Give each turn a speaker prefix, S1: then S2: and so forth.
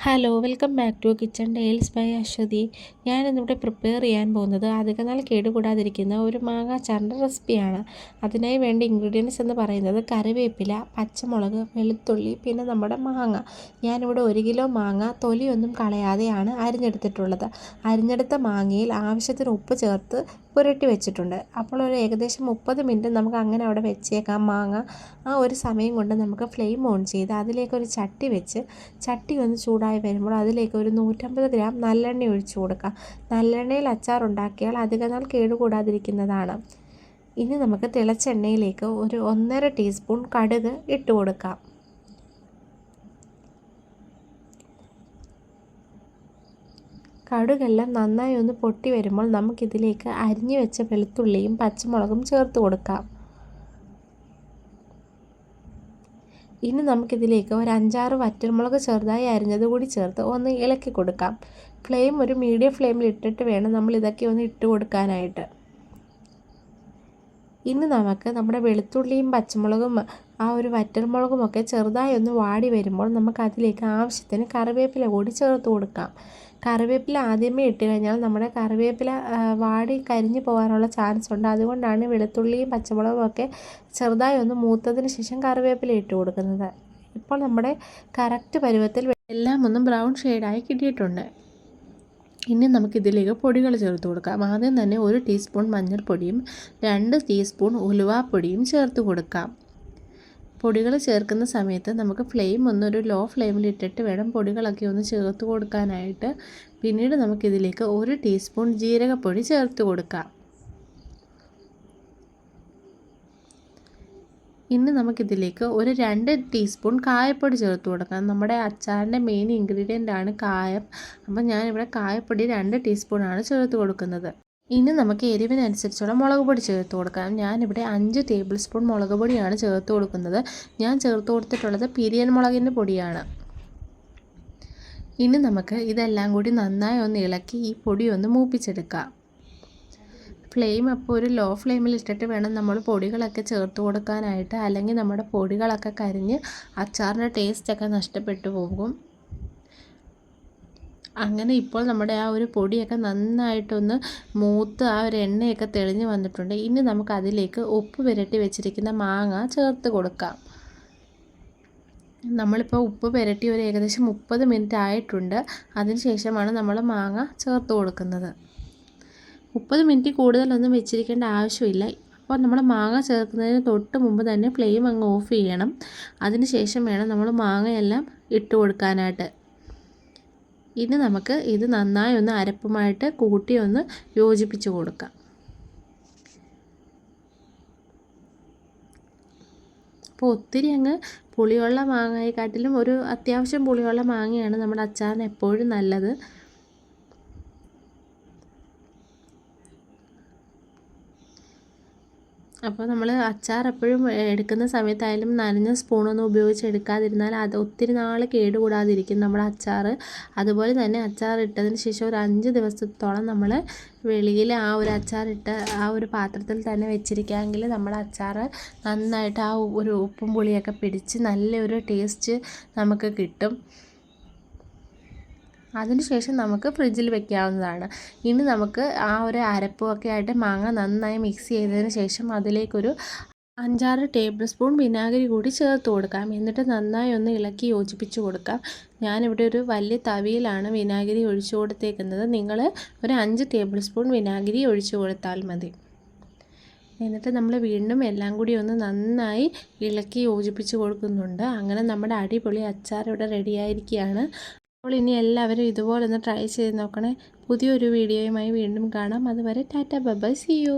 S1: Hello welcome back to kitchen dales by Aswathy ഞാനിന്നിവിടെ prepare ചെയ്യാൻ പോകുന്നത് അധികനാൾ കേടുകൂടാതിരിക്കുന്ന ഒരു മാങ്ങാച്ചാറിന്റെ റെസിപ്പിയാണ് അതിനായി വേണ്ട ഇൻഗ്രീഡിയൻസ് എന്ന് പറയുന്നത് കറിവേപ്പില പച്ചമുളക് വെളുത്തുള്ളി പിന്നെ നമ്മുടെ മാങ്ങ. ഞാനിവിടെ ഒരു കിലോ മാങ്ങ തൊലിയൊന്നും കളയാതെയാണ് അരിഞ്ഞെടുത്തിട്ടുള്ളത്. അരിഞ്ഞെടുത്ത മാങ്ങയിൽ ആവശ്യത്തിന് ഉപ്പ് ചേർത്ത് പുരട്ടി വെച്ചിട്ടുണ്ട്. അപ്പോൾ ഒരു ഏകദേശം മുപ്പത് മിനിറ്റ് നമുക്ക് അങ്ങനെ അവിടെ വെച്ചേക്കാം. മാങ്ങ ആ ഒരു സമയം കൊണ്ട് നമുക്ക് ഫ്ലെയിം ഓൺ ചെയ്ത് അതിലേക്ക് ഒരു ചട്ടി വെച്ച് ചട്ടി ഒന്ന് ചൂടായി വരുമ്പോൾ അതിലേക്ക് ഒരു നൂറ്റമ്പത് ഗ്രാം നല്ലെണ്ണ ഒഴിച്ചു കൊടുക്കാം. നല്ലെണ്ണയിൽ അച്ചാർ ഉണ്ടാക്കിയാൽ അധികം നാൾ കേടുകൂടാതിരിക്കുന്നതാണ്. ഇനി നമുക്ക് തിളച്ചെണ്ണയിലേക്ക് ഒരു ഒന്നര ടീസ്പൂൺ കടുക് ഇട്ട് കൊടുക്കാം. കടുകെല്ലാം നന്നായി ഒന്ന് പൊട്ടി വരുമ്പോൾ നമുക്കിതിലേക്ക് അരിഞ്ഞു വെച്ച വെളുത്തുള്ളിയും പച്ചമുളകും ചേർത്ത് കൊടുക്കാം. ഇനി നമുക്കിതിലേക്ക് ഒരു അഞ്ചാറ് വറ്റൽമുളക് ചെറുതായി അരിഞ്ഞത് കൂടി ചേർത്ത് ഒന്ന് ഇളക്കി കൊടുക്കാം. ഫ്ലെയിം ഒരു മീഡിയം ഫ്ലെയിമിൽ ഇട്ടിട്ട് വേണം നമ്മൾ ഇതൊക്കെ ഒന്ന് ഇട്ട് കൊടുക്കാനായിട്ട്. ഇനി നമുക്ക് നമ്മുടെ വെളുത്തുള്ളിയും പച്ചമുളകും ആ ഒരു വറ്റൽമുളകും ഒക്കെ ചെറുതായി ഒന്ന് വാടി വരുമ്പോൾ നമുക്കതിലേക്ക് ആവശ്യത്തിന് കറിവേപ്പില കൂടി ചേർത്ത് കൊടുക്കാം. കറിവേപ്പില ആദ്യമേ ഇട്ട് കഴിഞ്ഞാൽ നമ്മുടെ കറിവേപ്പില വാടി കരിഞ്ഞു പോകാനുള്ള ചാൻസ് ഉണ്ട്. അതുകൊണ്ടാണ് വെളുത്തുള്ളിയും പച്ചമുളകും ഒക്കെ ചെറുതായി ഒന്ന് മൂത്തതിന് ശേഷം കറിവേപ്പില ഇട്ട് കൊടുക്കുന്നത്. ഇപ്പോൾ നമ്മുടെ കറക്റ്റ് പരുവത്തിൽ എല്ലാം ഒന്ന് ബ്രൗൺ ഷെയ്ഡായി കിട്ടിയിട്ടുണ്ട്. ഇനി നമുക്കിതിലേക്ക് പൊടികൾ ചേർത്ത് കൊടുക്കാം. ആദ്യം തന്നെ ഒരു ടീസ്പൂൺ മഞ്ഞൾപ്പൊടിയും രണ്ട് ടീസ്പൂൺ ഉലുവാപ്പൊടിയും ചേർത്ത് കൊടുക്കാം. പൊടികൾ ചേർക്കുന്ന സമയത്ത് നമുക്ക് ഫ്ലെയിം ഒന്നൊരു ലോ ഫ്ലെയിമിൽ ഇട്ടിട്ട് വേണം പൊടികളൊക്കെ ഒന്ന് ചേർത്ത് കൊടുക്കാനായിട്ട്. പിന്നീട് നമുക്കിതിലേക്ക് ഒരു ടീസ്പൂൺ ജീരകപ്പൊടി ചേർത്ത് കൊടുക്കാം. ഇനി നമുക്കിതിലേക്ക് ഒരു രണ്ട് ടീസ്പൂൺ കായപ്പൊടി ചേർത്ത് കൊടുക്കാം. നമ്മുടെ അച്ചാറിന്റെ മെയിൻ ഇൻഗ്രീഡിയന്റ് ആണ് കായം. അപ്പം ഞാനിവിടെ കായപ്പൊടി രണ്ട് ടീസ്പൂണാണ് ചേർത്ത് കൊടുക്കുന്നത്. ഇനി നമുക്ക് എരിവിനനുസരിച്ചുള്ള മുളക് പൊടി ചേർത്ത് കൊടുക്കാം. ഞാനിവിടെ അഞ്ച് ടേബിൾ സ്പൂൺ മുളക് പൊടിയാണ് ചേർത്ത് കൊടുക്കുന്നത്. ഞാൻ ചേർത്ത് കൊടുത്തിട്ടുള്ളത് പിരിയൻ മുളകിന്റെ പൊടിയാണ്. ഇനി നമുക്ക് ഇതെല്ലാം കൂടി നന്നായി ഒന്ന് ഇളക്കി ഈ പൊടി ഒന്ന് മൂപ്പിച്ചെടുക്കാം. ഫ്ലെയിം അപ്പോൾ ഒരു ലോ ഫ്ലെയിമിൽ ഇട്ടിട്ട് വേണം നമ്മൾ പൊടികളൊക്കെ ചേർത്ത് കൊടുക്കാനായിട്ട്. അല്ലെങ്കിൽ നമ്മുടെ പൊടികളൊക്കെ കരിഞ്ഞ് അച്ചാറിന്റെ ടേസ്റ്റൊക്കെ നഷ്ടപ്പെട്ടു പോകും. അങ്ങനെ ഇപ്പോൾ നമ്മുടെ ആ ഒരു പൊടിയൊക്കെ നന്നായിട്ടൊന്ന് മൂത്ത് ആ ഒരു എണ്ണയൊക്കെ തെളിഞ്ഞ് വന്നിട്ടുണ്ട്. ഇനി നമുക്ക് അതിലേക്ക് ഉപ്പ് പുരട്ടി വെച്ചിരിക്കുന്ന മാങ്ങ ചേർത്ത് കൊടുക്കാം. നമ്മളിപ്പോൾ ഉപ്പ് പുരട്ടി ഒരു ഏകദേശം മുപ്പത് മിനിറ്റ് ആയിട്ടുണ്ട്. അതിന് ശേഷമാണ് നമ്മൾ മാങ്ങ ചേർത്ത് കൊടുക്കുന്നത്. മുപ്പത് മിനിറ്റ് കൂടുതലൊന്നും വെച്ചിരിക്കേണ്ട ആവശ്യമില്ല. അപ്പോൾ നമ്മൾ മാങ്ങ ചേർക്കുന്നതിന് തൊട്ട് മുമ്പ് തന്നെ ഫ്ലെയിം അങ്ങ് ഓഫ് ചെയ്യണം. അതിന് ശേഷം വേണം നമ്മൾ മാങ്ങയെല്ലാം ഇട്ട് കൊടുക്കാനായിട്ട്. ഇനി നമുക്ക് ഇത് നന്നായി ഒന്ന് അരപ്പുമായിട്ട് കൂട്ടി ഒന്ന് യോജിപ്പിച്ച് കൊടുക്കാം. അപ്പോൾ ഒത്തിരി അങ്ങ് പുളിയുള്ള മാങ്ങയെക്കാട്ടിലും ഒരു അത്യാവശ്യം പുളിയുള്ള മാങ്ങയാണ് നമ്മുടെ അച്ചാറിന് എപ്പോഴും നല്ലത്. അപ്പോൾ നമ്മൾ അച്ചാർ എപ്പോഴും എടുക്കുന്ന സമയത്തായാലും നനഞ്ഞ സ്പൂണൊന്നും ഉപയോഗിച്ച് എടുക്കാതിരുന്നാൽ അത് ഒത്തിരി നാൾ കേടുകൂടാതിരിക്കും നമ്മുടെ അച്ചാർ. അതുപോലെ തന്നെ അച്ചാർ ഇട്ടതിന് ശേഷം ഒരു അഞ്ച് ദിവസത്തോളം നമ്മൾ വെളിയിൽ ആ ഒരു അച്ചാർ ഇട്ട് ആ ഒരു പാത്രത്തിൽ തന്നെ വെച്ചിരിക്കുകയെങ്കിൽ നമ്മുടെ അച്ചാർ നന്നായിട്ട് ആ ഒരു ഉപ്പും പുളിയൊക്കെ പിടിച്ച് നല്ലൊരു ടേസ്റ്റ് നമുക്ക് കിട്ടും. അതിനുശേഷം നമുക്ക് ഫ്രിഡ്ജിൽ വെക്കാവുന്നതാണ്. ഇനി നമുക്ക് ആ ഒരു അരപ്പുമൊക്കെ ആയിട്ട് മാങ്ങ നന്നായി മിക്സ് ചെയ്തതിന് ശേഷം അതിലേക്കൊരു അഞ്ചാറ് ടേബിൾ സ്പൂൺ വിനാഗിരി കൂടി ചേർത്ത് കൊടുക്കാം. എന്നിട്ട് നന്നായി ഒന്ന് ഇളക്കി യോജിപ്പിച്ച് കൊടുക്കാം. ഞാനിവിടെ ഒരു വലിയ തവിയിലാണ് വിനാഗിരി ഒഴിച്ചു കൊടുത്തേക്കുന്നത്. നിങ്ങൾ ഒരു അഞ്ച് ടേബിൾ സ്പൂൺ വിനാഗിരി ഒഴിച്ചു കൊടുത്താൽ മതി. എന്നിട്ട് നമ്മൾ വീണ്ടും എല്ലാം കൂടി ഒന്ന് നന്നായി ഇളക്കി യോജിപ്പിച്ച് കൊടുക്കുന്നുണ്ട്. അങ്ങനെ നമ്മുടെ അടിപൊളി അച്ചാർ ഇവിടെ റെഡിയായിരിക്കുകയാണ് അപ്പോൾ ഇനി എല്ലാവരും ഇതുപോലെ ഒന്ന് ട്രൈ ചെയ്ത് നോക്കണേ. പുതിയൊരു വീഡിയോയുമായി വീണ്ടും കാണാം. അതുവരെ ടാറ്റ ബൈ സി യു